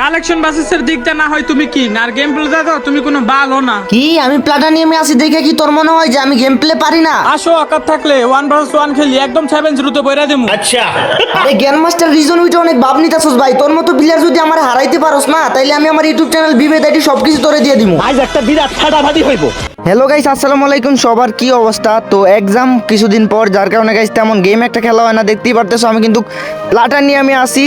Collection বাসেসের দিকটা না হয় তুমি কি? আর গেম প্লে দাও তুমি কোনো বাল বালও না। কি? আমি প্লাটানিয়ামে আছি দেখে কি তোর মনে হয় যে আমি গেম প্লে পারি না? আসো অকাত থাকলে ওয়ান ভার্সেস ওয়ান খেলি একদম সেভেন জিরোতে বইরা দেবো আরে জ্ঞান মাস্টার রিজন উইটা অনেক ভাব নিতাছস ভাই। তোর মতো প্লেয়ার যদি আমার হারাইতে পারোস না তাইলে আমি আমার ইউটিউব চ্যানেল বিবেদ আইডি সবকিছু তোরে দিয়ে দিমু। আজ একটা বিরাট ফাটাফাটি হইব। হ্যালো গাইস আসসালামু আলাইকুম। সবার কি অবস্থা? তো এক্সাম কিছুদিন পর যার কারণে গাইস তেমন গেম একটা খেলা হয় না দেখতেই পারতেছো আমি কিন্তু প্লাটার নিয়ে আমি আসি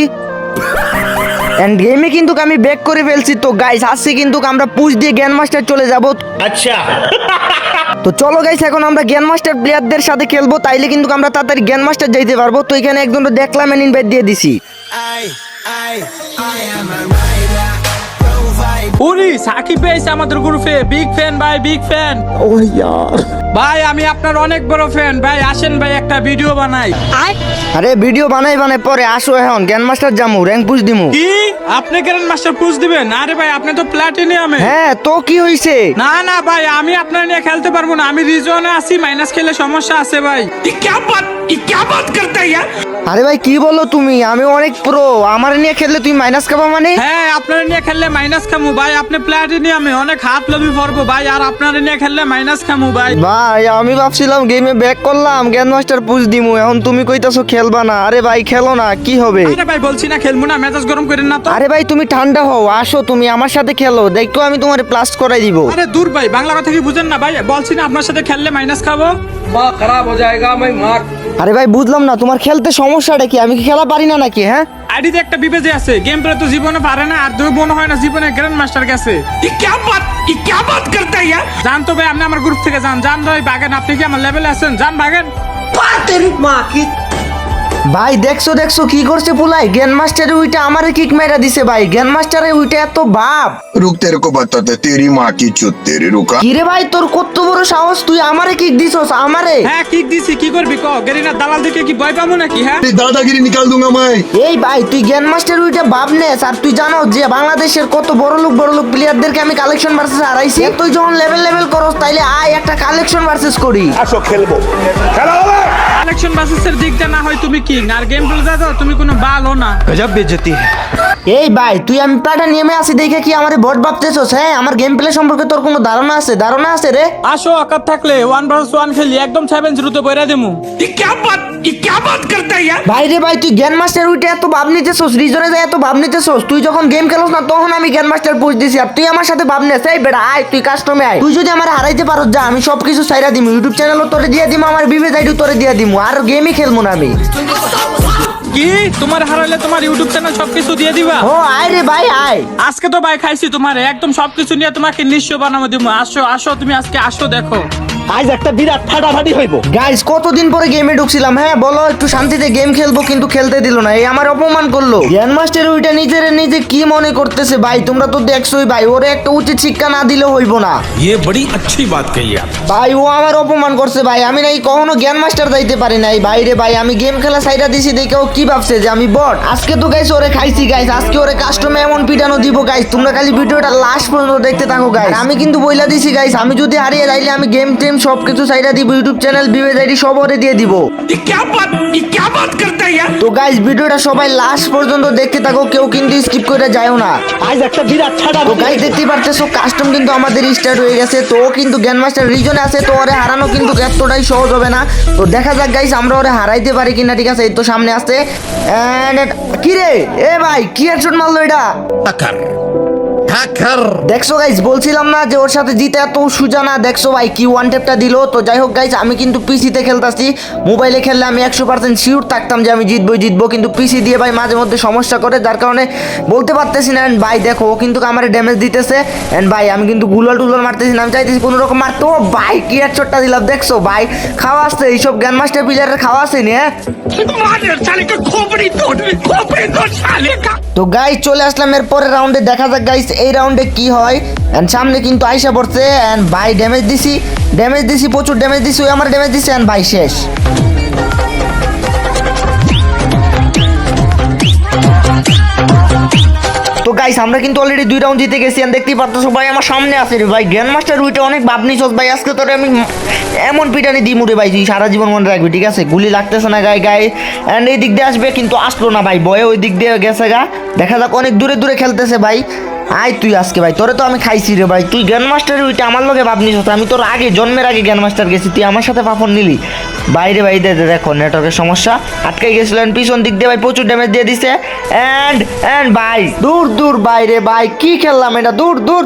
এন্ড গেমে কিন্তু আমি ব্যাক করে ফেলছি। তো গাইস আসছি কিন্তু আমরা পুশ দিয়ে জ্ঞান মাস্টার চলে যাব। আচ্ছা। তো চলো গাইস এখন আমরা জ্ঞান মাস্টার প্লেয়ারদের সাথে খেলব। তাইলে কিন্তু আমরা তাড়াতাড়ি জ্ঞান মাস্টার যাইতে পারব। তো এখানে একজন দেখলাম এন্ড ইনভাইট দিয়ে দিছি। উরি সাকিব ভাই আমাদের গ্রুপে বিগ ফ্যান ভাই বিগ ফ্যান ও ইয়ার। ভাই আমি আপনার অনেক বড় ফ্যান ভাই আসেন ভাই একটা ভিডিও বানাই। আরে ভিডিও বানাই বানাই পরে আসো এখন। গ্যান মাস্টার জামু র্যাঙ্ক পুশ দিমু। কি? আপনি গ্যান মাস্টার পুষ দিবেন? আরে ভাই আপনি তো প্লাটিনিয়ামে হ্যাঁ তো কি হইছে? না না ভাই আমি আপনার নিয়ে খেলতে পারব না। আমি রিজনে আছি মাইনাস খেলে সমস্যা আছে ভাই। আরে ভাই কি বলো তুমি? আমি অনেক প্রো আমার নিয়ে খেললে তুমি মাইনাস খাবা মানে? হ্যাঁ আপনার নিয়ে খেললে মাইনাস খামু ভাই। আপনি প্লাটিনিয়ামে অনেক হাত লবি পড়ব ভাই আর আপনার নিয়ে খেললে মাইনাস খামু ভাই। ভাই আমি ভাবছিলাম গেমে ব্যাক করলাম জ্ঞান মাস্টার পুশ দিমু। এখন তুমি কইতাছো খেলবা না। আরে ভাই খেলো না কি হবে? আরে ভাই বলছি না খেলব না মেজাজ গরম করেন না তো। আরে ভাই তুমি ঠান্ডা হও আসো তুমি আমার সাথে খেলো। দেখো আমি তোমার প্লাস করাই দিব। আরে দূর ভাই বাংলা কথা কি বুঝেন না ভাই? বলছি না আপনার সাথে খেললে মাইনাস খাব। মা খারাপ হয়ে যায়গা আমি মা। আরে ভাই বুঝলাম না তোমার খেলতে সমস্যাটা কি? আমি কি খেলা পারি না নাকি হ্যাঁ? আইডিতে একটা বিপেজে আছে গেম প্লে তো জীবনে পারে না আর দুই মনে হয় না জীবনে গ্র্যান্ড মাস্টার কাছে। ই ক্যা বাত ই ক্যা বাত করতে ইয়ার জান তো ভাই আপনি আমার গ্রুপ থেকে যান যান ভাই বাগান আপনি কি আমার লেভেল আছেন? জান বাগান। পা মা কি ভাই দেখছ দেখছ কি করছে পুলাই? গ্যান মাস্টারে উইটা আমারে কিক মেরা দিছে ভাই। গ্যান মাস্টারে উইটা এত বাপ। রুক তেরে কো বাততে তেরি মা কি চুত তেরে রুকা। কিরে ভাই তোর কত বড় সাহস? তুই আমারে কিক দিছস আমারে। হ্যাঁ কিক দিছি কি করবি ক গেরিনা দালাল দেখে কি ভয় পাবো নাকি হ্যাঁ? তুই দাদাগিরি নিকাল দুঙ্গা মাই। এই ভাই তুই গ্যান মাস্টার উইটা বাপ নে আর তুই জানো যে বাংলাদেশের কত বড় লোক বড় লোক প্লেয়ারদেরকে আমি কালেকশন ভার্সেস হারাইছি। তুই যখন লেভেল লেভেল করস তাইলে আয় একটা কালেকশন ভার্সেস করি। আসো খেলব। খেলা হবে! কালেকশন ভার্সেসের দিকটা না হয় তুমি কিং? আর গেম প্লে দাও তুমি কোনো বালও না। এই ভাই তুই আমি প্লাটা নেমে আসি দেখে কি আমারে বট ভাবতেছস হ্যাঁ? আমার গেম প্লে সম্পর্কে তোর কোনো ধারণা আছে? ধারণা আছে রে? আসো অকাত থাকলে ওয়ান ভার্সেস ওয়ান খেলি একদম সেভেন জিরোতে বইরা দেমু। ভাই রে ভাই তুই জ্ঞান মাস্টার উইটে এত ভাব নিতেছস রিজনে যায় এত ভাব নিতেছস তুই যখন গেম খেলোস না তখন আমি জ্ঞান মাস্টার পুষ দিছি আর তুই আমার সাথে ভাব নেস। এই বেড়া আয় তুই কাস্টমে আয়। তুই যদি আমার হারাইতে পারো যা আমি সব কিছু সাইরা দিমু ইউটিউব চ্যানেলও তোরে দিয়ে দিমু আমার বিবেজ আইডি তোরে দিয়ে দিমু আর গেমই খেলব না আমি। কি? তোমার হারালে তোমার ইউটিউব চ্যানেল সবকিছু দিয়ে দিবা? ও আয় রে ভাই আয়। আজকে তো ভাই খাইছি তোমার একদম সবকিছু নিয়ে তোমাকে নিশ্চয় বানাবো দিব। আসো আসো তুমি আজকে আসো দেখো। আজ একটা বিরাট ফাটাফাটি হইব গাইস কতদিন পরে গেমে ঢুকছিলাম হ্যাঁ বলো একটু শান্তিতে গেম খেলবো কিন্তু খেলতে দিল না এই আমার অপমান করলো জ্ঞান মাস্টার ওইটা নিজের নিজে কি মনে করতেছে ভাই তোমরা তো দেখছোই ভাই ওরে একটা উচিত শিক্ষা না দিলে হইব না ये बड़ी अच्छी बात कही आप ভাই ও আমার অপমান করছে ভাই আমি নাই কখনো জ্ঞান মাস্টার যাইতে পারি নাই ভাই রে ভাই আমি গেম খেলা সাইডা দিছি দেখে ও কি ভাবছে যে আমি বট আজকে তো গাইস ওরে খাইছি গাইস আজকে ওরে কাস্টমে এমন পিটানো দিব গাইস তোমরা খালি ভিডিওটা লাস্ট পর্যন্ত দেখতে থাকো গাইস আমি কিন্তু বইলা দিছি গাইস আমি যদি হারিয়ে যাইলে আমি গেম টেম সব কিছু সাইডা দিব ইউটিউব চ্যানেল বিবে আইডি সব ওরে দিয়ে দিব। তো গাইস ভিডিওটা সবাই লাস্ট পর্যন্ত দেখতে থাকো কেউ কিন্তু স্কিপ করে যায়ও না। আজ একটা বিরাট ছাড়া তো গাইস দেখতে পারতেছো কাস্টম কিন্তু আমাদের স্টার্ট হয়ে গেছে তো কিন্তু গ্যান মাস্টার রিজনে আছে তো ওরে হারানো কিন্তু এতটাই সহজ হবে না। তো দেখা যাক গাইস আমরা ওরে হারাইতে পারি কিনা ঠিক আছে? এই তো সামনে আছে কি রে এ ভাই কি হেডশট মারলো এটা? দেখছ গাইস বলছিলাম না যে ওর সাথে জিতে এত সুজা না। দেখছ ভাই কি ওয়ান টেপটা দিল। তো যাই হোক গাইস আমি কিন্তু পিসিতে খেলতাছি। মোবাইলে খেললে আমি একশো পার্সেন্ট শিওর থাকতাম যে আমি জিতবই জিতবো। কিন্তু পিসি দিয়ে ভাই মাঝে মধ্যে সমস্যা করে যার কারণে বলতে পারতেছি না। And ভাই দেখো ও কিন্তু আমার ড্যামেজ দিতেছে। এন্ড ভাই আমি কিন্তু গুলাল টুলাল মারতেছি না। আমি চাইতেছি কোনো রকম মারতে। ও ভাই কি হেডশটটা দিলাম। দেখছ ভাই খাওয়া আসছে। এইসব জ্ঞান মাস্টার প্লেয়ারের খাওয়া আসেনি হ্যাঁ? তো গাইস চলে আসলাম এর পরের রাউন্ডে দেখা যাক গাইস এই রাউন্ডে কি হয়? এন্ড সামনে কিন্তু আইসা পড়ছে এন্ড ভাই ড্যামেজ দিছি ড্যামেজ দিছি, প্রচুর ড্যামেজ দিছি আমার ড্যামেজ দিছে এন্ড ভাই শেষ। তো গাইস আমরা কিন্তু অলরেডি দুই রাউন্ড জিতে গেছি, and দেখতেই পারতেছো ভাই, আমার সামনে আছে রে ভাই। গ্র্যান্ড মাস্টার উইটা অনেক ভাবনি চোস ভাই, আজকে তোরে আমি এমন পিটানি দিই মুড়ে ভাই তুই সারা জীবন মনে রাখবি, ঠিক আছে? গুলি লাগতেছে না গায়ে গায়ে অ্যান্ড এই দিক দিয়ে আসবে, কিন্তু আসলো না ভাই, বয়ে ওই দিক দিয়ে গেছে গা। দেখা যাক, অনেক দূরে দূরে খেলতেছে ভাই। আয় তুই আজকে ভাই, তোরে তো আমি খাইছি রে ভাই। তুই জ্ঞান মাস্টার উইটা আমার লগে ভাবনি চোস আমি তোর আগে, জন্মের আগে জ্ঞান মাস্টার গেছি, তুই আমার সাথে পাপন নিলি। বাইরে ভাই, দে দেখো, নেটওয়ার্কের সমস্যা। আটকে গেছিলেন পিছন দিক দিয়ে ভাই, প্রচুর ড্যামেজ দিয়ে দিছে। অ্যান্ড অ্যান্ড ভাই, দূর দূর বাইরে ভাই, কি খেললাম এটা? দূর দূর।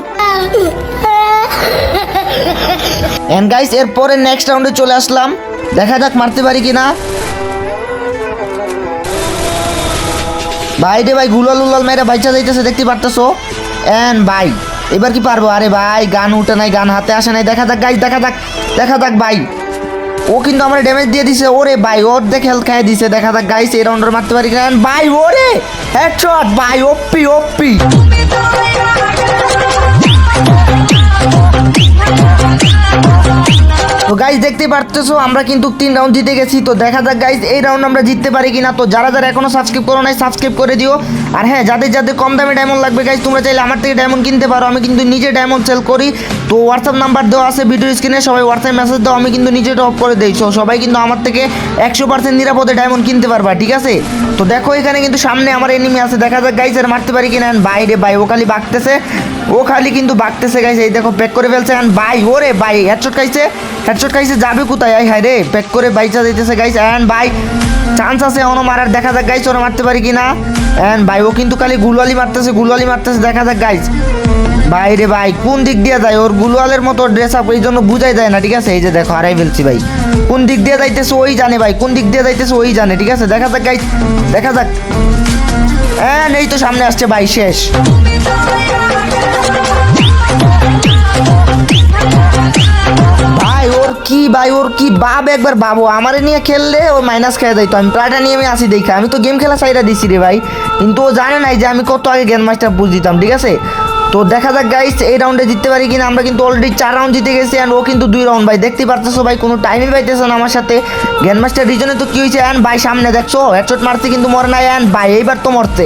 এন্ড গাইস এরপরে নেক্সট রাউন্ডে চলে আসলাম। দেখা যাক মারতে পারি কিনা। ভাই রে ভাই, গুলাল উলাল মেরে বাইচা যাইতেছে, দেখতে পারতেছো? এন্ড ভাই, এবার কি পারব? আরে ভাই, গান উঠে নাই, গান হাতে আসে নাই। দেখা যাক গাইজ দেখা যাক দেখা যাক ভাই। ও কিন্তু আমার ড্যামেজ দিয়ে দিছে। ওরে ভাই ওর দেখে হেলথ খাইয়ে দিছে। দেখা যাক গাইস এই রাউন্ডার মারতে পারি কিনা। ভাই, ওরে! হেডশট ভাই ওপি ওপি তো গাইজ দেখতে পারতেছো, আমরা কিন্তু তিন রাউন্ড জিতে গেছি। তো দেখা যাক গাইজ এই রাউন্ড আমরা জিততে পারি কিনা। তো যারা যারা এখনও সাবস্ক্রাইব করো নাই সাবস্ক্রাইব করে দিও। আর হ্যাঁ যাদের যাদের কম দামে ডায়মন্ড লাগবে গাইজ তোমরা চাইলে আমার থেকে ডায়মন্ড কিনতে পারো। আমি কিন্তু নিজে ডায়মন্ড সেল করি। তো হোয়াটসঅ্যাপ নাম্বার দেওয়া আছে ভিডিও স্ক্রিনে সবাই হোয়াটসঅ্যাপ মেসেজ দাও, আমি কিন্তু নিজে ড্রপ করে দিই। তো সবাই কিন্তু আমার থেকে একশো পার্সেন্ট নিরাপদে ডায়মন্ড কিনতে পারবা, ঠিক আছে? তো দেখো, এখানে কিন্তু সামনে আমার এনিমি আছে। দেখা যাক গাইজ আর মারতে পারি কিনা। বাইরে, ভাই, ও খালি বাগতেছে ও খালি কিন্তু বাগতেছে গাইছে এই দেখো প্যাক করে ফেলছে অ্যান্ড বাই ওরে বাই হেডশট খাইছে হেডশট খাইছে, যাবে কোথায়? আই হায় রে প্যাক করে বাইচা দিতেছে গাইছে অ্যান্ড বাই চান্স আছে এখনও মারার, দেখা যাক গাইছে ওরা মারতে পারি কিনা। অ্যান্ড ভাই, ও কিন্তু খালি গুলওয়ালি মারতেছে গুলওয়ালি মারতেছে, দেখা যাক গাইজ ভাই রে ভাই, কোন দিক দিয়ে যায়? ওর গুলওয়ালের মতো ড্রেস আপ এই জন্য বুঝাই যায় না, ঠিক আছে? এই যে দেখো, হারাই ফেলছি ভাই। কোন দিক দিয়ে যাইতেছে, ওই জানে ভাই, কোন দিক দিয়ে যাইতেছে, ওই জানে, ঠিক আছে? দেখা যাক গাইজ দেখা যাক। হ্যাঁ এই তো সামনে আসছে ভাই, শেষ। ভাই, ওর কি, ভাই, ওর কি বাপ একবার বাবু? আমারে নিয়ে খেললে ও মাইনাস খেয়ে দিত আমি প্রায়টা নিয়ে আমি আসি দেখা। আমি তো গেম খেলা সাইডা দিছি রে ভাই। কিন্তু ও জানে নাই যে আমি কত আগে গেম মাস্টার বুঝ দিতাম, ঠিক আছে? তো দেখা যাক গাইস এই রাউন্ডে জিততে পারি কিনা। আমরা কিন্তু অলরেডি চার রাউন্ড জিতে গেছি অ্যান্ড ও কিন্তু দুই রাউন্ড ভাই, দেখতে পারতেছো ভাই, কোনো টাইমই পাইতেছে না আমার সাথে। গ্যান মাস্টার রিজনে তো কি হয়েছে? অ্যান্ড ভাই, সামনে দেখছ হেডশট মারতে কিন্তু মরে নাই অ্যান্ড ভাই, এইবার তো মরতে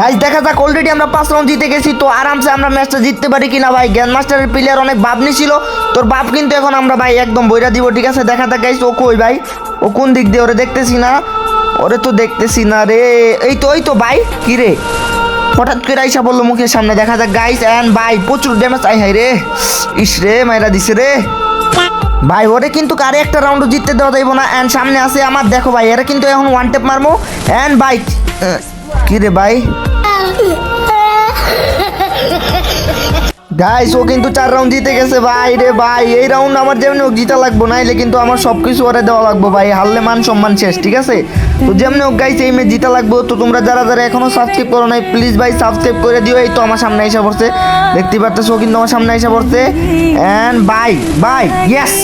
গাইজ দেখা যাক অলরেডি আমরা পাঁচ রাউন্ড জিতে গেছি, তো আরামসে আমরা ম্যাচটা জিততে পারি কিনা ভাই। গ্যান মাস্টারের প্লেয়ার অনেক ভাবনি ছিল তোর বাপ কিন্তু এখন আমরা ভাই একদম বইরা দিব, ঠিক আছে? দেখা যাক গাইজ ও কই ভাই? ও কোন দিক দিয়ে ওরে দেখতেছি না? ওরে তো দেখতেছি না রে। এই তো ওই তো ভাই, কি রে? হঠাৎ করে আইসা বলল মুখের সামনে, দেখা যাক গাইস অ্যান্ড ভাই, প্রচুর ড্যামেজ আই হাই রে। ইস রে, মাইরা দিছে রে। ভাই, ওরে কিন্তু কারে একটা রাউন্ড জিততে দেওয়া যাইব না। অ্যান্ড সামনে আছে আমার, দেখো ভাই, এরা কিন্তু এখন ওয়ান টেপ মারমো। অ্যান্ড ভাই কি রে ভাই? গাইস ও কিন্তু চার রাউন্ড জিতে গেছে, ভাই রে ভাই। এই রাউন্ড আমার যেমনি হোক জিতা লাগবো, নাইলে কিন্তু আমার সব কিছু ওরে দেওয়া লাগবো, ভাই। হারলে মান সম্মান শেষ, ঠিক আছে? তো যেমনি হোক গাইস এই ম্যাচ জিতা লাগবো। তো তোমরা যারা যারা এখনও সাবস্ক্রাইব করো নাই প্লিজ ভাই সাবস্ক্রাইব করে দিও। এই তো আমার সামনে এসে পড়ছে। দেখতে পারতেছো কিন্তু আমার সামনে এসে পড়ছে। And bye bye yes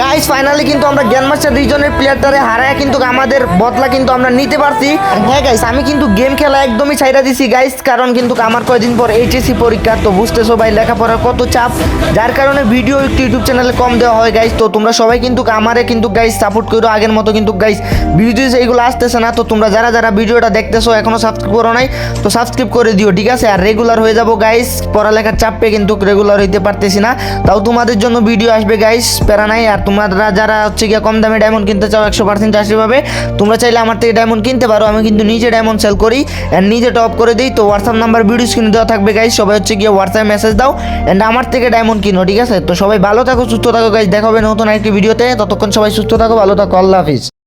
guys finally কিন্তু আমরা গ্যান মাস্টার রিজনের প্লেয়ারটারে হারায় কিন্তু আমাদের বদলা কিন্তু আমরা নিতে পারছি। হ্যাঁ গাইস আমি কিন্তু গেম খেলা একদমই ছাইরা দিছি গাইস কারণ কিন্তু আমার কয়দিন পর এইচএসসি পরীক্ষা, তো বুঝতেছো ভাই, লেখাপড়ার কত চাপ। যার কারণে ভিডিও একটু ইউটিউব চ্যানেলে কম দেওয়া হয় গাইস তো তোমরা সবাই কিন্তু আমারে কিন্তু গাইস সাপোর্ট করো আগের মতো কিন্তু গাইস ভিডিও এইগুলো আসতেছে না, তো তোমরা যারা যারা ভিডিওটা দেখতেছো এখনও সাবস্ক্রাইব করো নাই, তো সাবস্ক্রাইব করে দিও, ঠিক আছে? আর রেগুলার হয়ে যাব গাইস পড়ালেখার চাপে কিন্তু রেগুলার হইতে পারতেছি না। তাও তোমাদের জন্য ভিডিও আসবে গাইস প্যারা নাই আর তোমরা যারা হচ্ছে গিয়ে কম দামে ডায়মন্ড কিনতে চাও, একশো পার্সেন্ট চাষি পাবে। তোমরা চাইলে আমার থেকে ডায়মন্ড কিনতে পারো, আমি কিন্তু নিজে ডায়মন্ড সেল করি অ্যান্ড নিজে টপ করে দিই। তো হোয়াটসঅ্যাপ নাম্বার ভিডিও স্ক্রিনে দেওয়া থাকবে গাইজ সবাই হচ্ছে গিয়ে হোয়াটসঅ্যাপ মেসেজ দাও অ্যান্ড আমার থেকে ডায়মন্ড কিনো, ঠিক আছে? তো সবাই ভালো থাকো, সুস্থ থাকো গাইজ দেখা হবে নতুন আরেকটি ভিডিওতে ততক্ষণ সবাই সুস্থ থাকো, ভালো থাকো। আল্লাহ হাফিজ।